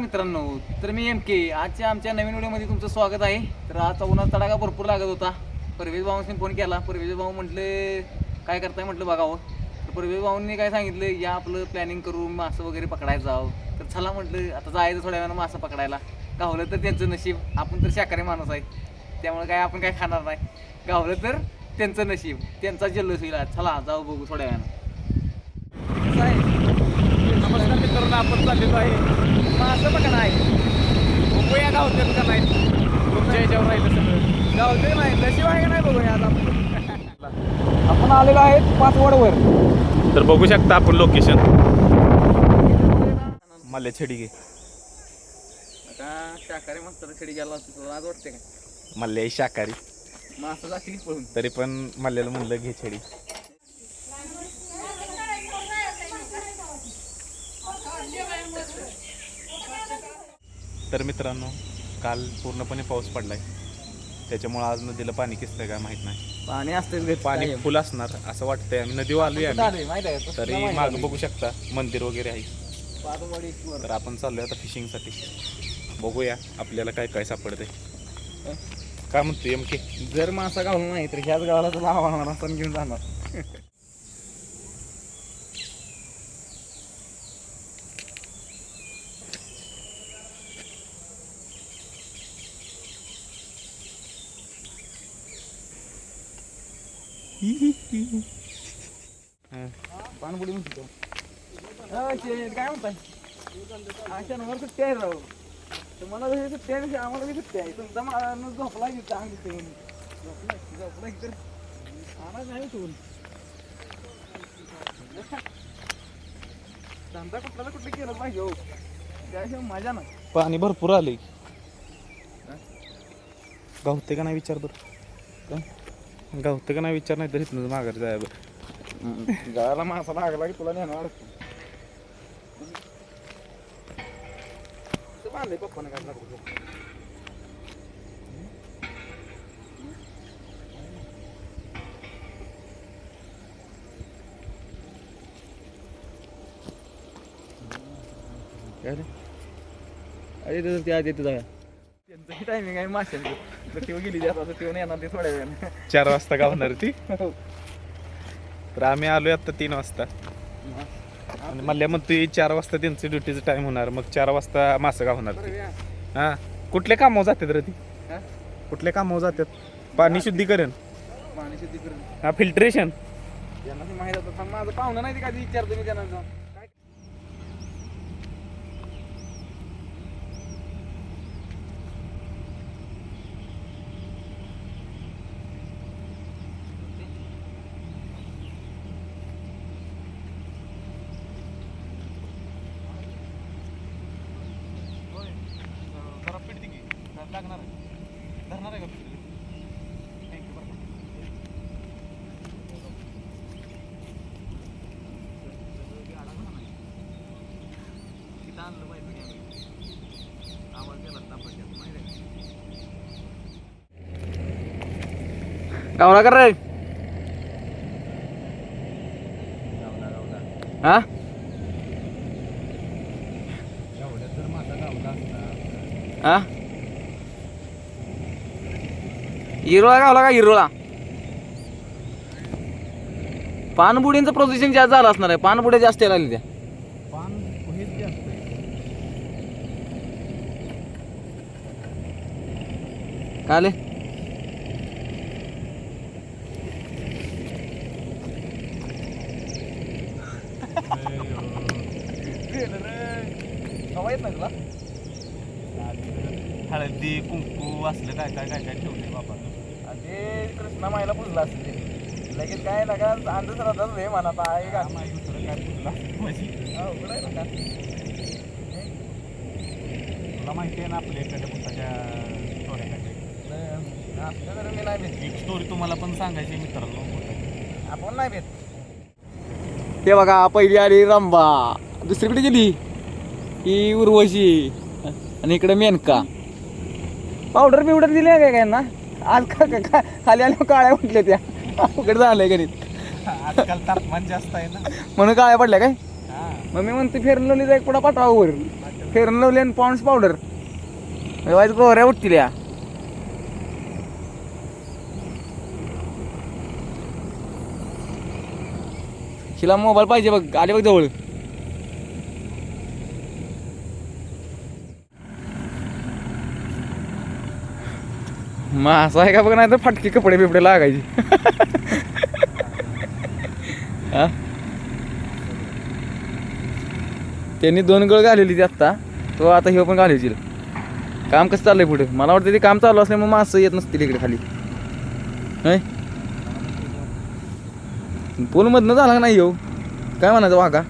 मित्रांनो तर मी एम के आजच्या आमच्या नवीन व्हिडिओमध्ये तुमचं स्वागत आहे. तर आजचा उन्हाचा तडाखा भरपूर लागत होता. परवेज भाऊंनी फोन केला. परवेज भाऊ म्हटले काय करताय? म्हटलं बघावं हो. तर परवेज भाऊंनी काय सांगितलं या आपलं प्लॅनिंग करू मासं वगैरे पकडायचं जावं. तर चला म्हटलं आता जायचं थोड्या वेळानं मासं पकडायला. गावलं तर त्यांचं नशीब. आपण तर शाकाहारी माणूस आहे. त्यामुळे काय आपण काय खाणार नाही. गावलं तर त्यांचं नशीब. त्यांचा जल्लोष होईल आज. चला जाऊ बघू थोड्या वेळानं. आहे नमस्कार मित्रांनो आपण चाललेलो आहे. मासं बघा नाही बघूया गावते का नाही. तुमच्या याच्यावर राहिलं सगळं. गावते नाही नशीब आहे का नाही बघूया आज आपण? आपण आलेलो आहे पाचवडवर. तर बघू शकता आपण लोकेशन मल्ले छडी घे आता शाकाहारी मस्त छडी गेला असतो आज वाटते का? मल्ले शाकाहारी. मासं जातील पळून. तरी पण मल्ल्याला म्हणलं घे छडी. तर मित्रांनो काल पूर्णपणे पाऊस पडलाय. त्याच्यामुळे आज नदीला पाणी किसतंय काय माहीत नाही. पाणी असते पाणी फुल असणार असं वाटतंय. आम्ही नदीवर आलोय आम्ही? तरी माग बघू शकता. मंदिर वगैरे आहे. तर आपण चाललोय आता फिशिंगसाठी बघूया आपल्याला काय काय सापडतंय. काय म्हणतो एम के? जर मासा घालून नाही तर ह्याच गावाला लावणार असं घेऊन जाणार. पाणबुडी म्हणतो काय म्हणताय अशांवर सुट्टी आहे राव तर मला हे सुट्टी आहे आम्हाला बी सुट्टी आहे तुमचा मला झोपला की चांगली ते झोपला झोपला की तर आणाच नाही उठवून धंदा कुठला कुठलं केलं पाहिजे हो त्याशिवाय मजा नाही पाणी भरपूर आले गावते का नाही विचार बरं? गावते का नाही विचार नाही तर इथनं माघार जाय बरं गळाला मासा लागला की तुला नेणार बांधले पप्पाने काय रे? अरे तिथं त्या तिथं त्यांचं टायमिंग आहे माशांचं. तर तेव्हा गेली जात आता तेव्हा येणार ते थोड्या वेळाने. चार वाजता गावणार ती? तर आम्ही आलोय आता तीन वाजता. आणि मल्ल्या म्हणतोय चार वाजता त्यांची ड्युटीचा टाइम होणार मग चार वाजता मासं गावणार ती. हा? कुठल्या कामावर जातात रे ती? हा? कुठल्या कामावर जातात? पाणी शुद्धीकरण. पाणी शुद्धीकरण. हा फिल्ट्रेशन ते माहीत होतं माझं पाहुणं नाही ते कधी विचारतो मी त्यांना जाऊन. लागणार आहे. धरणार आहे का थँक्यू बरं. तिथं आणलं पाहिजे आवाज गेला तापट माहिती गावला कर रे. हा? हा? हिरोळा गावला का हिरोळा? पानबुडींचं प्रदूषण जास्त झालं असणार आहे. पानबुड्या जास्त यायला लागल्या त्या. काय हळदी कुंकू असलं काय काय काय काय ठेवले बाबा. ते कृष्णा मायला पुजला असेल ते लगेच काय ना का अंधच राहतात रे म्हणा आहे का दुसरं काय आहे ना का? तुला माहिती आहे ना आपल्या एखाद्या पुस्तकाच्या स्टोऱ्या काय नाही, आपल्या घरी मी नाही भेट एक स्टोरी तुम्हाला पण सांगायची मित्रांनो. आपण नाही भेट ते बघा पहिली आली रंबा. दुसरीकडे गेली? ही उर्वशी. आणि इकडे मेनका. पावडर बिवडर दिली आहे काय काय ना आज का का- का- खाली आल्या काळ्या म्हटल्या त्या. अवघड झालंय गणित. आजकाल तापमान जास्त आहे ना. म्हणून काळ्या पडल्या काय? हा. मग मी म्हणते फेरलेली जाय पुढा पाठवा वर. फेरन लवली आणि पॉन्ड्स पावडर. वाईट गोऱ्या उठतील या. हिला मोबाईल पाहिजे बघ. आले बघ जवळ. मग असं आहे का बघ नाही तर फाटके कपडे बिपडे लागायचे. त्यांनी दोन गळ घालेली ती आत्ता. तो आता हे पण घालायची काम कसं चाललंय पुढे? मला वाटतं ते काम चालू असल्यामुळे मासं येत नसतील इकडे खाली. नाही पूलमधनं झाला का नाही येऊ काय म्हणायचं हो वागा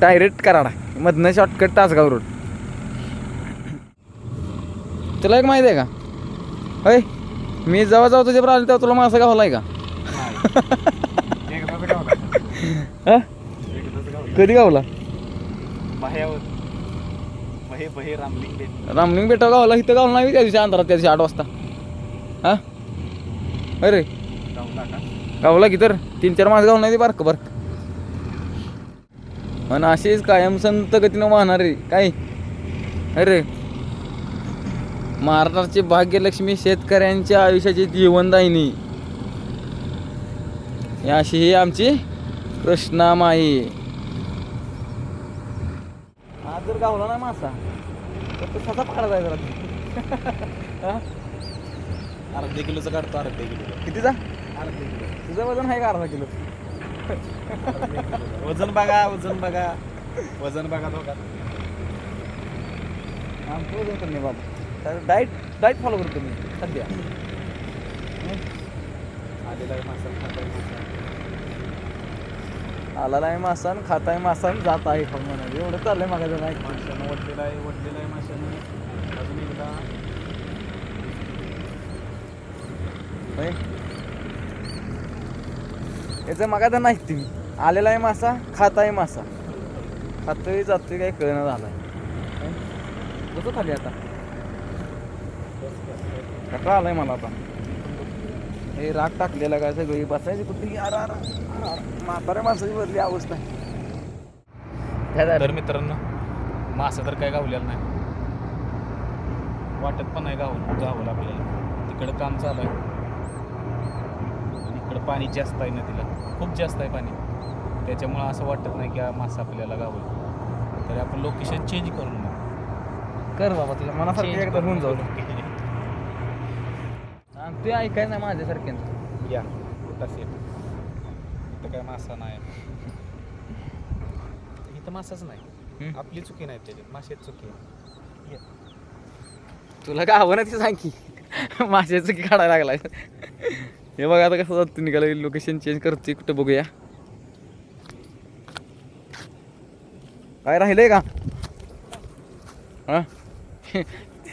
डायरेक्ट कराडा. मधनं शॉर्टकट तासगाव रोड तुला एक माहिती आहे का? होय मी जेव्हा जेव्हा तुझ्यावर आलो तेव्हा तुला मासा गावलाय का? हा? कधी गावला? बाह्यावर बहे बहे रामलिंग बेट. गावला इथं गावला नाही त्या दिवशी अंधारात त्या दिवशी आठ वाजता. हा? अरे गावला का? तर. तीन चार मास गावला नाही ते बारक बारक. आणि असेच कायम संत गतीनं वाहणारे काय? अरे महाराष्ट्राची भाग्यलक्ष्मी शेतकऱ्यांच्या आयुष्याची जीवनदायिनी. अशी ही आमची कृष्णामाई. आज जर गावला ना मासा तर तो कसा पकडा जरा. अर्धे किलोचं काढतो अर्धे किलो. कितीचा? अर्धे किलो. तुझं वजन आहे का अर्धा किलो? वजन बघा वजन बघा. वजन बघा दोघात. आमचं वजन कमी बाबा. तर डाएट डाएट फॉलो करतो मी सध्या. आलेला आहे मासा खात आहे मासा. आलेला आहे मासा आणि खात आहे मासा आणि जात आहे खाऊन म्हणा एवढं चाललंय मागायचं नाही माशानं वडलेला आहे वडलेला आहे माशानं. अजून एकदा. याचं मागायचं नाही तुम्ही आलेला आहे मासा खात आहे मासा. खातोय जातोय काही कळणं झालाय. कसं खाली आता. कटा आलाय मला आता. हे राग टाकलेला काय सगळी बसायची कुठे? अरे अरे. म्हाताऱ्या माणसाची बदली अवस्था आहे. काय झालं? तर मित्रांनो मासा तर काय गावलेला नाही. वाटत पण नाही गाव गावलं आपल्याला तिकडं काम चालू आहे. इकडं पाणी जास्त आहे नदीला खूप जास्त आहे पाणी. त्याच्यामुळं असं वाटत नाही की हा मासा आपल्याला गावलं. तरी आपण लोकेशन चेंज करून मग कर बाबा तुझ्या मनासारखं एकदा होऊन जाऊ ते ऐकायचं नाही माझ्यासारख्यानं या सेट इथं काय मासा नाही. इथं मासाच नाही. हम्म. आपली चुकी नाही त्याच्यात. माशाची चुकी आहे. तुला काय हवं ना ते सांग की. माझ्याच की काढायला लागलाय. हे बघा आता कसं जातं. निघालं लोकेशन चेंज करते कुठं बघूया. काय राहिलंय का? हा?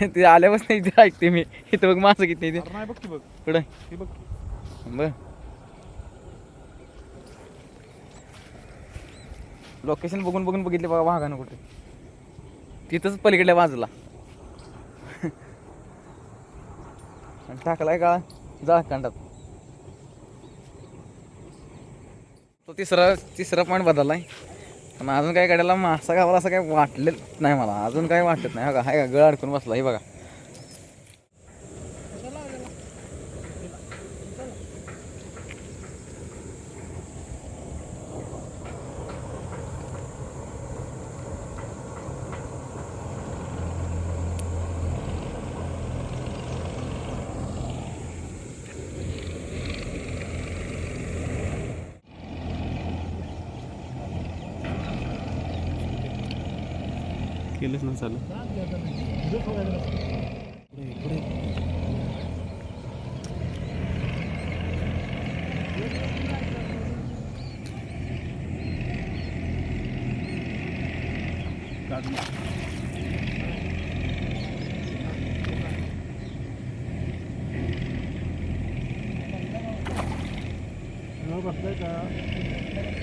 ते आल्यापासून इथे ऐकते मी. इथं बघ माझं किती नाही बघ की बघ. कुठं? बघ बर. लोकेशन बघून बघून बघितले बघा वाघानं कुठे. तिथंच पलीकडल्या बाजूला. आणि टाकलाय का? जाळकांडात तो तिसरा तिसरा पॉईंट बदललाय. पण अजून काय कडेला मासा गावाला असं काय वाटलेलं नाही मला. अजून काय वाटत नाही. हा का? हाय का? गळ अडकून बसला. हे बघा. केलेच ना चालू बसलाय का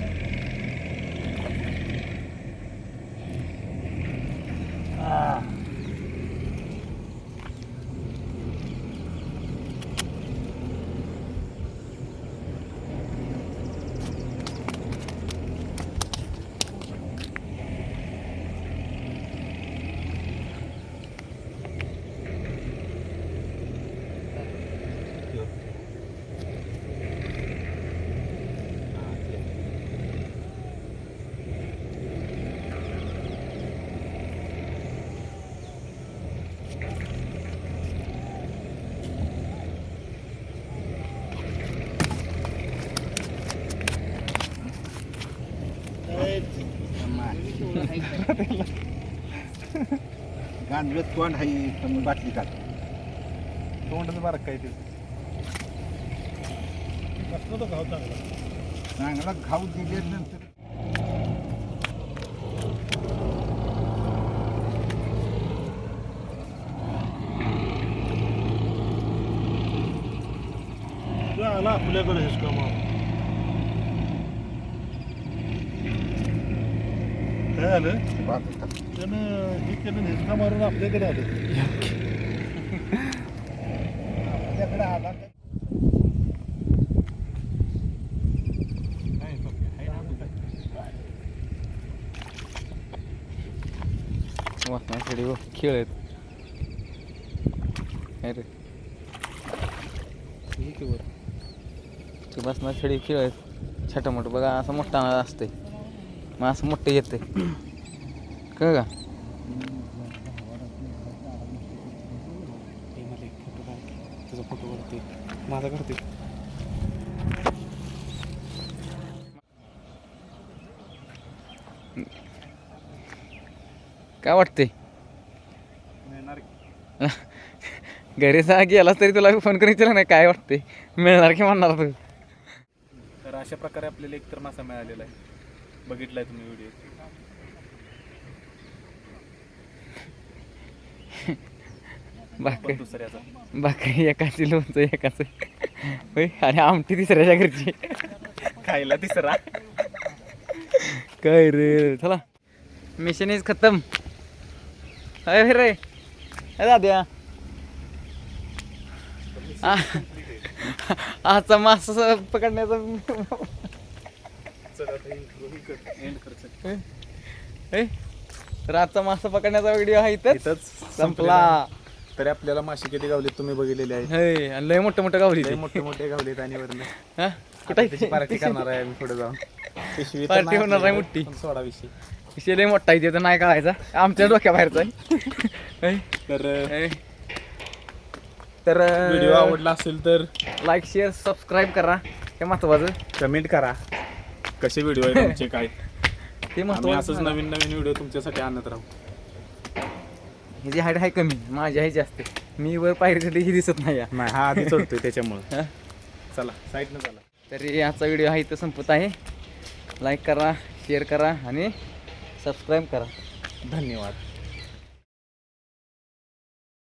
गांधळत तोंड हाई पण बाटली काढ तोंडच बारक काय ते. चांगला? घाव दिल्यानंतर. आला आपल्याकडे हेच काम काय आलं. त्यानं हे केलं हिसका मारून आपल्याकडे आलं. आपल्याकडे आला वाचण्यासाठी हो खेळ आहेत. काय रे. ते बसणार खेळी खेळ आहेत. छोटं मोठं बघा असं मोठा असतंय. मग असं मोठं येतंय. कळ का? तुझा फोटो काढते माझा करते काय वाटते घरी जा गेलास तरी तुला फोन करून नाही काय वाटते मिळणार की म्हणणार तू? तर अशा प्रकारे आपल्याला एकतर मासा मिळालेला आहे. बघितलाय तुम्ही व्हिडिओ बाकी दुसऱ्याचा. बाकी एकाची लोणचं एकाचं. होय? आणि आमटी तिसऱ्याच्या घरची. खायला तिसरा. काय रे? चला. मिशन इज खतम. अरे रे. दाद्या. आ- आजचा मास पकडण्याचा तर आजचा मासा पकडण्याचा व्हिडिओ आहे इथं इथंच संपला. तरी आपल्याला मासे किती गावलेत तुम्ही बघितलेले आहेत? हे, आणि लय मोठं मोठं गावली मोठे मोठे गावलेत आणि वरनं. हा? कुठे पार्टी करणार आहे आम्ही पुढे जाऊन. पिशवी नाही होणार आहे मोठी. सोडा विषय विषय लय मोठा आहे तर नाही कळायचा आमच्या डोक्याबाहेरचा आहे. तर. तर व्हिडिओ आवडला असेल तर लाईक शेअर सबस्क्राईब करा. हे महत्वाचं. कमेंट करा. कसे व्हिडिओ आहेत तुमचे काय? ते आम्ही महत्वाचं असंच. नवीन नवीन व्हिडिओ तुमच्यासाठी आणत राहू. ह्याची हाईट आहे कमी माझी आहे जास्त. मी वर पायरीसाठी ही दिसत नाही या. नाही हा आधी चढतोय त्याच्यामुळं. हा? चला साईडनं चला. तरी आजचा व्हिडिओ हा इथं संपत आहे. लाईक करा शेअर करा आणि सबस्क्राईब करा. धन्यवाद.